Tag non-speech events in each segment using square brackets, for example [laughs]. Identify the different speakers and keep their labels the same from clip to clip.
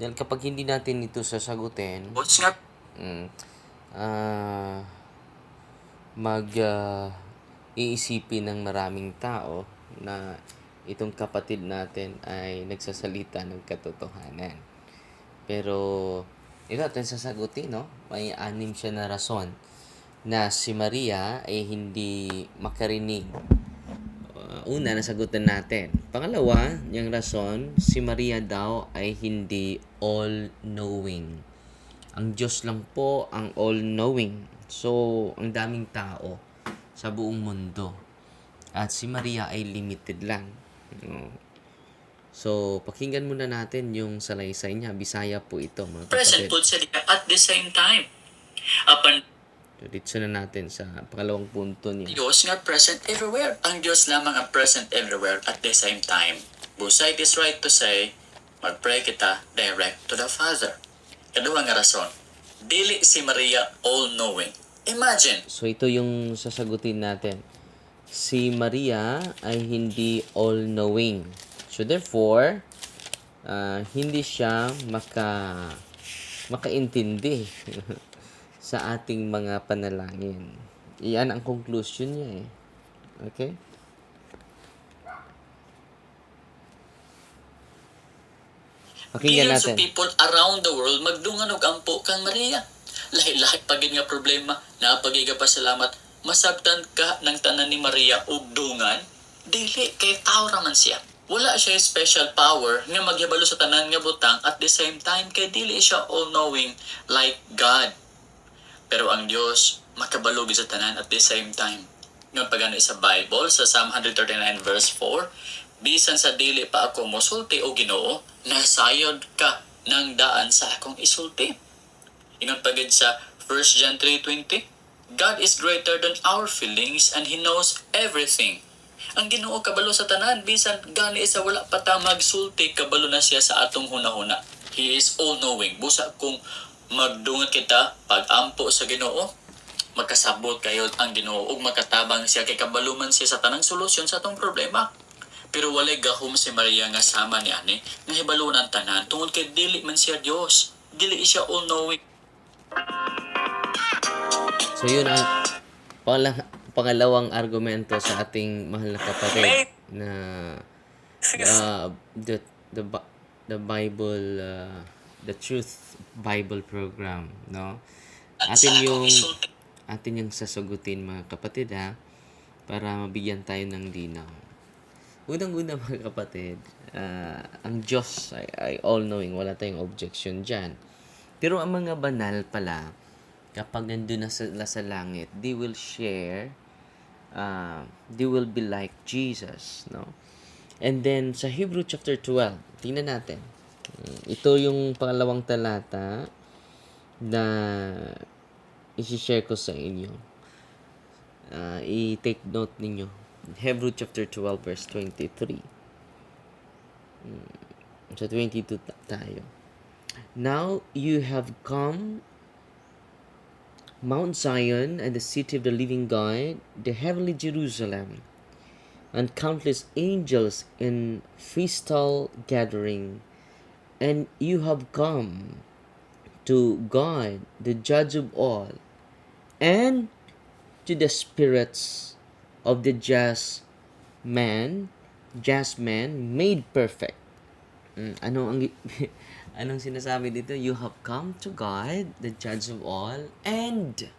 Speaker 1: Dahil kapag hindi natin ito sasagutin,
Speaker 2: Boss nga,
Speaker 1: mm, ah, mag iisipin ng maraming tao na itong kapatid natin ay nagsasalita ng katotohanan. Pero ito atin sasagutin, no? May anim siya na rason na si Maria ay hindi makarinig. Una, nasagutan natin. Pangalawa, yung rason, si Maria daw ay hindi all-knowing. Ang Diyos lang po ang all-knowing. So, ang daming tao sa buong mundo. At si Maria ay limited lang. So, pakinggan muna natin yung salaysay niya. Bisaya po ito, mga
Speaker 2: present
Speaker 1: kapatid.
Speaker 2: po sa at the same time. Apan
Speaker 1: So, dito na natin sa pangalawang punto niya.
Speaker 2: Diyos nga present everywhere. Ang Diyos lamang ang present everywhere at the same time. Busay it is right to say, mag-pray kita direct to the Father. Kaduha nga rason, dili si Maria all-knowing. Imagine,
Speaker 1: So, ito yung sasagutin natin. Si Maria ay hindi all-knowing. So, therefore, ah, hindi siya maka makaintindi [laughs] sa ating mga panalangin. Iyan ang conclusion niya eh. Okay? Pakinggan
Speaker 2: millions of
Speaker 1: natin.
Speaker 2: people around the world magdungan og ampo kang Maria. Lahi-lahi pagid nga problema, napagiga pa salamat, masabtan ka ng tanan ni Maria og dungan, dili kay tao ra man siya. Wala siya special power nga maghibalo sa tanan nga butang at the same time kay dili siya all-knowing like God. Pero ang Dios makabalog sa tanan at the same time. Nga pagano sa Bible sa Psalm 139 verse 4, bisan sa dili pa ako mosulti o Ginoo, nasayod ka ng daan sa akong isulti. Ingon pagid sa 1 John 3:20, God is greater than our feelings and He knows everything. Ang Ginoo kabalo sa tanan bisan gani sa wala pa ta magsulti kabalo na siya sa atong hunahuna. He is all knowing. Busa kung magdungat kita pag-ampo sa Ginoo, magkasabot kayo ang Ginoo ug makatabang siya kay kabaluman siya sa tanang solusyon sa atong problema. Pero walay gahom si Maria nga sama ni ani nga hibalon ang tanan tungod kay dili man siya Dios. Dili siya all knowing.
Speaker 1: So yun ang pangala- pangalawang argumento sa ating mahal na kapatid na uh, the the the Bible uh, the Truth Bible program, no?
Speaker 2: At
Speaker 1: Atin yung atin yung sasagutin mga kapatid ha para mabigyan tayo ng linaw. Unang-una [laughs] mga kapatid, ah, ang Diyos ay, ay all-knowing, wala tayong objection dyan. Pero ang mga banal pala, kapag nandun na sila sa langit, they will share, uh, they will be like Jesus, no? And then, sa Hebrew chapter 12, tingnan natin. Ito yung pangalawang talata na isi-share ko sa inyo. Ah, i-take note ninyo. Hebrew chapter 12 verse 23. Mm, Sa 22 ta- tayo. Now you have come Mount Zion and the city of the living God, the heavenly Jerusalem, and countless angels in festal gathering, and you have come to God, the judge of all, and to the spirits of the just man, just man made perfect. Mm, ano ang [laughs] anong sinasabi dito? You have come to God, the judge of all, and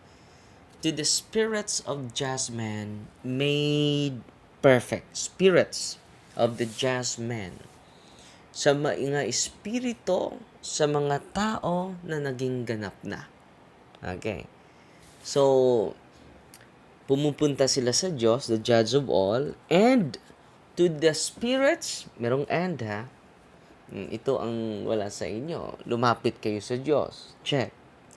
Speaker 1: to the spirits of just man made perfect. Spirits of the just man. Sa mga espiritu sa mga tao na naging ganap na. Okay. So, pumupunta sila sa Diyos, the judge of all, and to the spirits, merong and ha, Mm, ito ang wala sa inyo. Lumapit kayo sa Diyos. Check.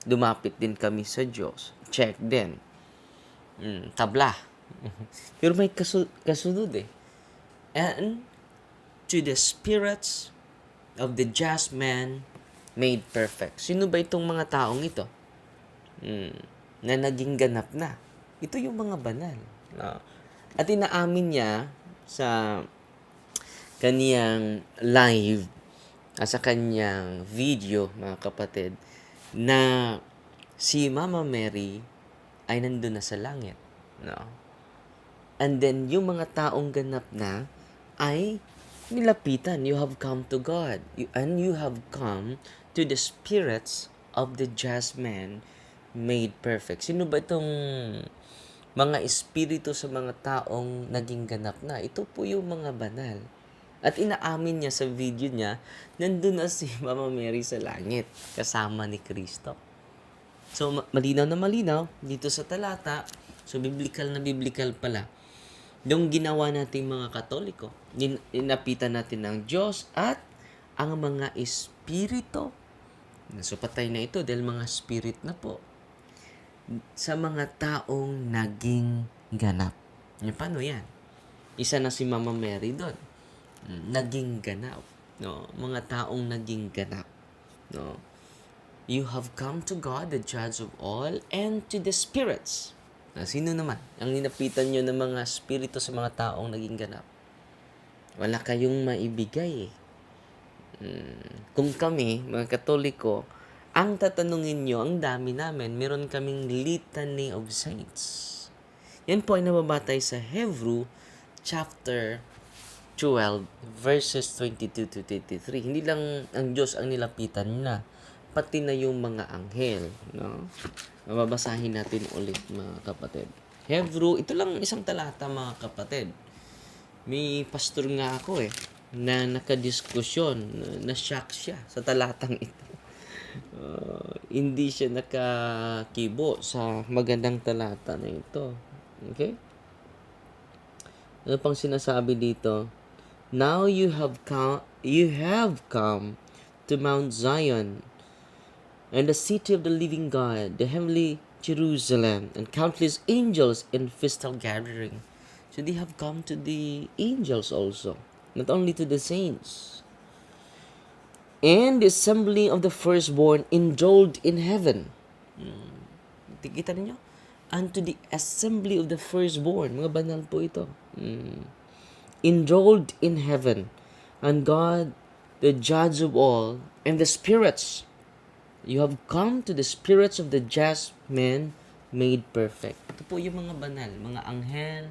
Speaker 1: Lumapit din kami sa Diyos. Check din. Mm, tabla. [laughs] Pero may kasu- kasunod eh. And to the spirits of the just man made perfect. Sino ba itong mga taong ito? Mm, na naging ganap na. Ito yung mga banal. No? At inaamin niya sa kaniyang live ah, sa kanyang video, mga kapatid, na si Mama Mary ay nandun na sa langit. No? And then, yung mga taong ganap na ay nilapitan. You have come to God. And you have come to the spirits of the just man made perfect. Sino ba itong mga espiritu sa mga taong naging ganap na? Ito po yung mga banal. At inaamin niya sa video niya, nandun na si [laughs] Mama Mary sa langit, kasama ni Kristo. So, ma- malinaw na malinaw, dito sa talata, so biblical na biblical pala, yung ginawa nating mga katoliko, inapitan natin ng Diyos at ang mga espiritu. So, na ito dahil mga spirit na po sa mga taong naging ganap. Yan, paano yan? Isa na si Mama Mary doon. Naging ganap. No? Mga taong naging ganap. No? You have come to God, the judge of all, and to the spirits. Na, sino naman? Ang ninapitan nyo ng mga spirito sa mga taong naging ganap. Wala kayong maibigay eh. Mm, kung kami, mga katoliko, ang tatanungin nyo, ang dami namin, meron kaming litany of saints. Yan po ay nababatay sa Hebrew chapter 12 verses 22 to 23. Hindi lang ang Diyos ang nilapitan na, pati na yung mga anghel. No? Mababasahin natin ulit mga kapatid. Hebrew, ito lang isang talata mga kapatid. May pastor nga ako eh, na nakadiskusyon, na, na shock siya sa talatang [laughs] ito. Uh, hindi siya nakakibo sa magandang talata na ito. Okay? Ano pang sinasabi dito? Now you have come, you have come to Mount Zion and the city of the living God, the heavenly Jerusalem, and countless angels in festal gathering. So they have come to the angels also, not only to the saints. And the assembly of the firstborn enrolled in heaven. Hmm. Kita ninyo? Unto the assembly of the firstborn. Mga banal po ito. Hmm. Enrolled in heaven. And God, the judge of all, and the spirits. You have come to the spirits of the just men made perfect. Ito po yung mga banal, mga anghel,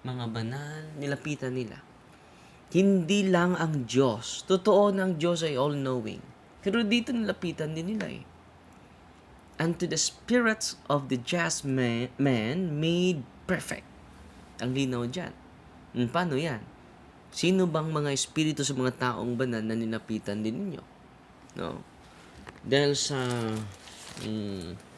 Speaker 1: mga banal, nilapitan nila. Hindi lang ang Diyos. Totoo na ang Diyos ay all-knowing. Pero dito nilapitan din nila eh. And to the spirits of the just man, made perfect. Ang linaw dyan. Hmm, paano yan? Sino bang mga espiritu sa mga taong banal na nilapitan din ninyo? No? Dahil sa mm,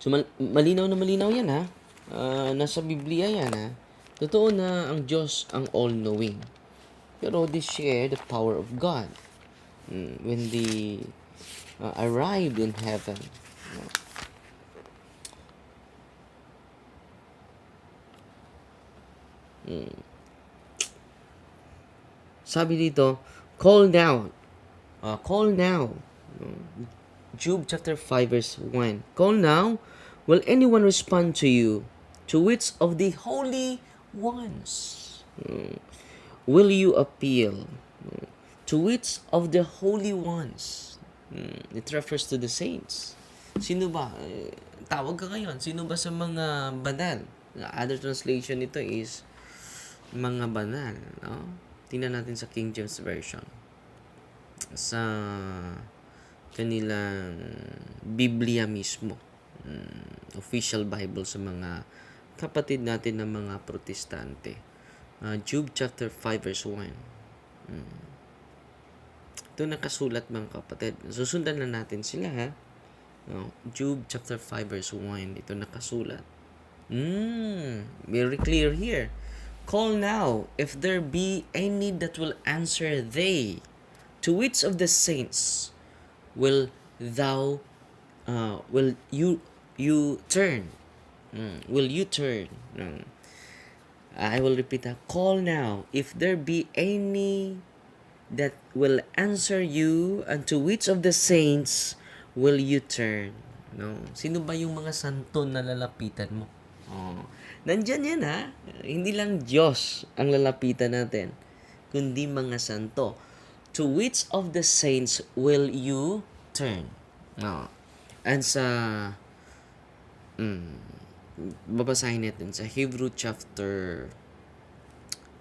Speaker 1: So mal- malinaw na malinaw yan ha. Ah, nasa Biblia yan ha. Totoo na ang Diyos ang all-knowing. Pero they share the power of God. Mm, when they uh, arrived in heaven. no? Mm. Sabi dito, call now. Uh, call now. Mm. Job chapter 5 verse 1. Call now. Will anyone respond to you? To which of the holy ones mm, will you appeal? Mm, To which of the holy ones? Mm, It refers to the saints. Sino ba? Eh, Tawag ka ngayon. Sino ba sa mga banal? Other translation nito is mga banal. No? Tingnan natin sa King James Version. Sa kanilang Biblia mismo. Mm, official Bible sa mga kapatid natin ng mga protestante. Uh, Job chapter 5 verse 1. Mm. Ito nakasulat mga kapatid. Susundan na natin sila ha. No, Job chapter 5 verse 1. Ito nakasulat. Mm, very clear here. Call now, if there be any that will answer they. To which of the saints will thou uh, will you you turn? Mm, will you turn? Mm. I will repeat that. Call now, if there be any that will answer you, and to which of the saints will you turn? No? Sino ba yung mga santo na lalapitan mo? Oh. Nandyan yan ha. Hindi lang Diyos ang lalapitan natin. kundi mga santo. To which of the saints will you turn? No. And sa mm, babasahin natin sa Hebrew chapter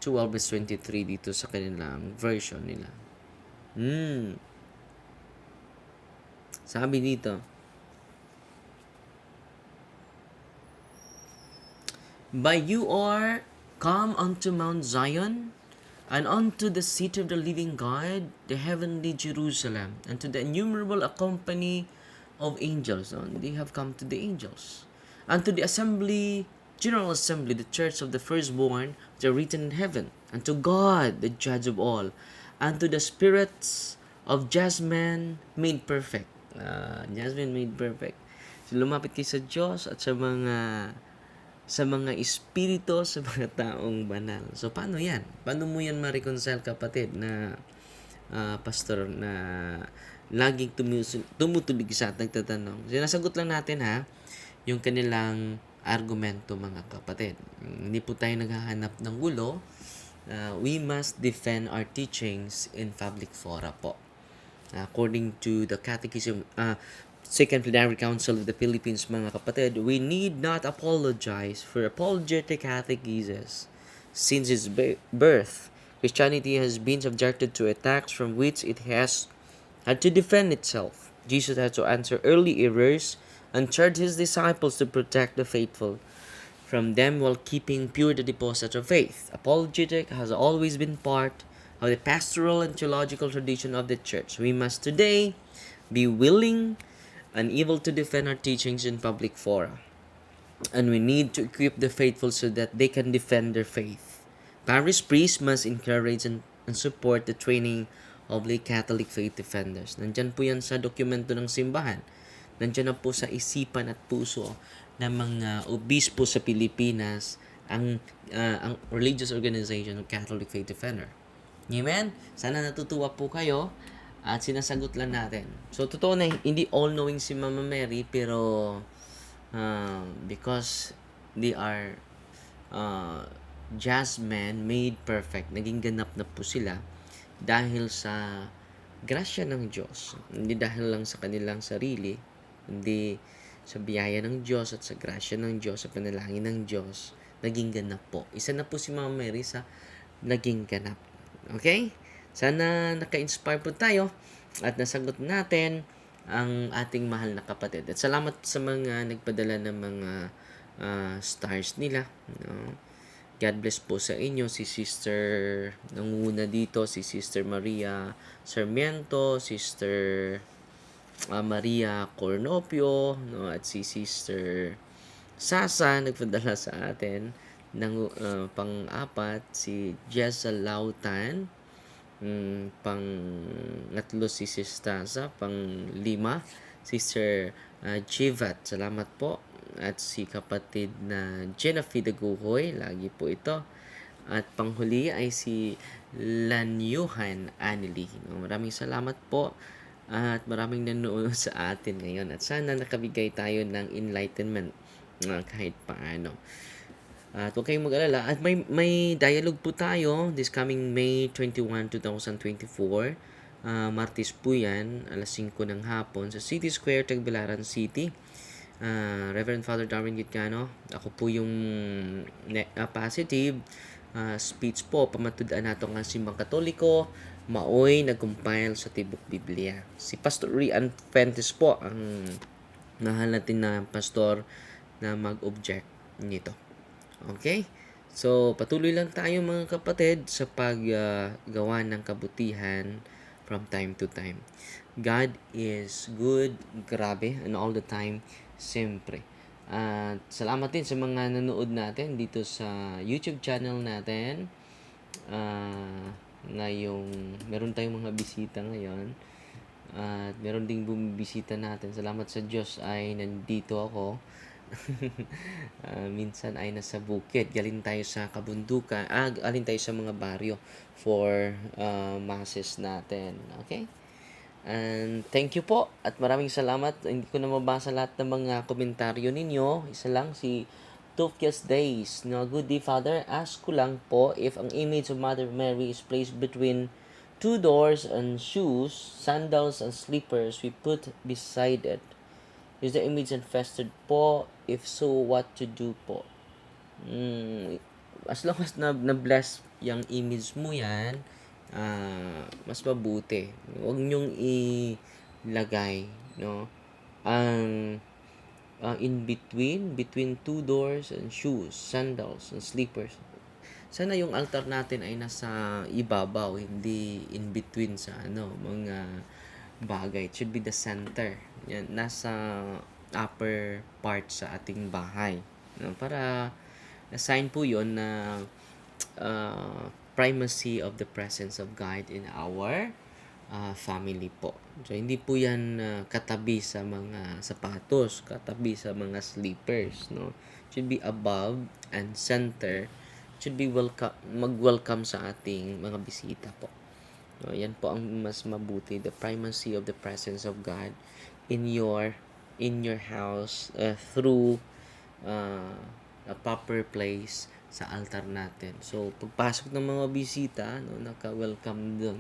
Speaker 1: 12 verse 23 dito sa kanilang version nila. Hmm. Sabi dito, By you are come unto Mount Zion, and unto the city of the living God, the heavenly Jerusalem, and to the innumerable company of angels. No? They have come to the angels. And to the assembly, general assembly, the church of the firstborn, which are written in heaven, and to God, the judge of all, and to the spirits of men made perfect. Just men made perfect. So, lumapit kayo sa Diyos at sa mga sa mga espiritu, [laughs] sa mga taong banal. So, paano yan? Paano mo yan ma-reconcile, kapatid, na ah, pastor na laging tumutulig sa at nagtatanong. Sinasagot lang natin ha, yung kanilang argumento mga kapatid. Hindi po tayo naghahanap ng gulo. Uh, we must defend our teachings in public fora po. According to the Catechism, uh, Second Plenary Council of the Philippines, mga kapatid, we need not apologize for apologetic catechesis. Since its birth, Christianity has been subjected to attacks from which it has had to defend itself. Jesus had to answer early errors and charge his disciples to protect the faithful from them while keeping pure the deposit of faith. Apologetic has always been part of the pastoral and theological tradition of the church. We must today be willing and able to defend our teachings in public fora. And we need to equip the faithful so that they can defend their faith. Parish priests must encourage and, and support the training of lay Catholic faith defenders. Nandyan po yan sa dokumento ng simbahan. Nandyan na po sa isipan at puso ng mga obispo sa Pilipinas ang ah, ang religious organization of Catholic Faith Defender. Amen? Sana natutuwa po kayo at sinasagot lang natin. So, totoo na hindi all-knowing si Mama Mary pero um, because they are uh, just men made perfect, naging ganap na po sila dahil sa grasya ng Diyos. Hindi dahil lang sa kanilang sarili, hindi sa biyaya ng Diyos at sa grasya ng Diyos, sa panalangin ng Diyos, naging ganap po. Isa na po si Mama Mary sa naging ganap. Okay? Sana naka-inspire po tayo at nasagot natin ang ating mahal na kapatid. At salamat sa mga nagpadala ng mga ah, stars nila. No? God bless po sa inyo. Si Sister nanguna dito, si Sister Maria Sarmiento, Sister ah, Maria Cornopio, no? at si Sister Sasa nagpadala sa atin ng uh, pang-apat si Jessa Lautan. Mm, pang ngatlo si Sister Sasa pang lima Sister uh, Jivat. Salamat po. At si kapatid na Jenna Fidaguhoy lagi po ito. At panghuli ay si Lanyuhan Anili maraming salamat po at maraming nanonood sa atin ngayon at sana nakabigay tayo ng enlightenment uh, kahit paano. At huwag kayong mag-alala. At may, may dialogue po tayo this coming May 21, 2024. Uh, Martis po yan, alas 5 ng hapon sa City Square, Tagbilaran City. Uh, Reverend Father Darwin Gitcano. Ako po yung ne- uh, positive uh, speech po. Pamatudan nato nga simbang katoliko. Maoy nag-compile sa Tibok Biblia. Si Pastor Rian Fuentes po ang mahal natin na pastor na mag-object nito. Okay? So, patuloy lang tayo mga kapatid sa paggawa ng kabutihan from time to time. God is good, grabe, and all the time, siyempre. At salamat din sa mga nanood natin dito sa YouTube channel natin. Ah, ngayong, meron tayong mga bisita ngayon. At meron ding bumibisita natin. Salamat sa Diyos ay nandito ako. [laughs] Ah, minsan ay nasa bukid. Galing tayo sa kabundukan. Ah, galing tayo sa mga baryo for ah, masses natin. Okay? And thank you po at maraming salamat. Hindi ko na mabasa lahat ng mga komentaryo ninyo. Isa lang si Tulfias Days. No, good day, Father. Ask ko lang po if ang image of Mother Mary is placed between two doors and shoes, sandals, and slippers we put beside it. Is the image infested po? If so, what to do po? Mm, as long as na, na-bless yung image mo yan, ah, mas mabuti. Huwag niyong ilagay, no? Ang ah, in between, between two doors and shoes, sandals, and slippers. Sana yung altar natin ay nasa ibabaw, hindi in between sa ano, mga bagay. It should be the center. Yan, nasa upper part sa ating bahay. No? Para sign po yon na uh, primacy of the presence of God in our uh, family po. So, hindi po yan uh, katabi sa mga sapatos, katabi sa mga slippers, no? Should be above and center. Should be welcome, mag-welcome sa ating mga bisita po. No, yan po ang mas mabuti, the primacy of the presence of God in your in your house uh, through uh, a proper place sa altar natin. So, pagpasok ng mga bisita, no, naka-welcome doon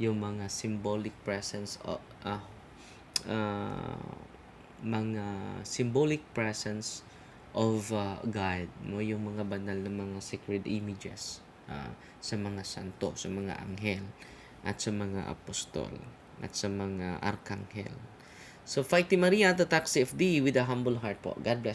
Speaker 1: yung mga symbolic presence o ah ah, mga symbolic presence of uh, God, no, yung mga banal na mga sacred images ah, sa mga santo, sa mga anghel, at sa mga apostol, at sa mga arkanghel. So, fight Maria, the taxi FD with a humble heart po. God bless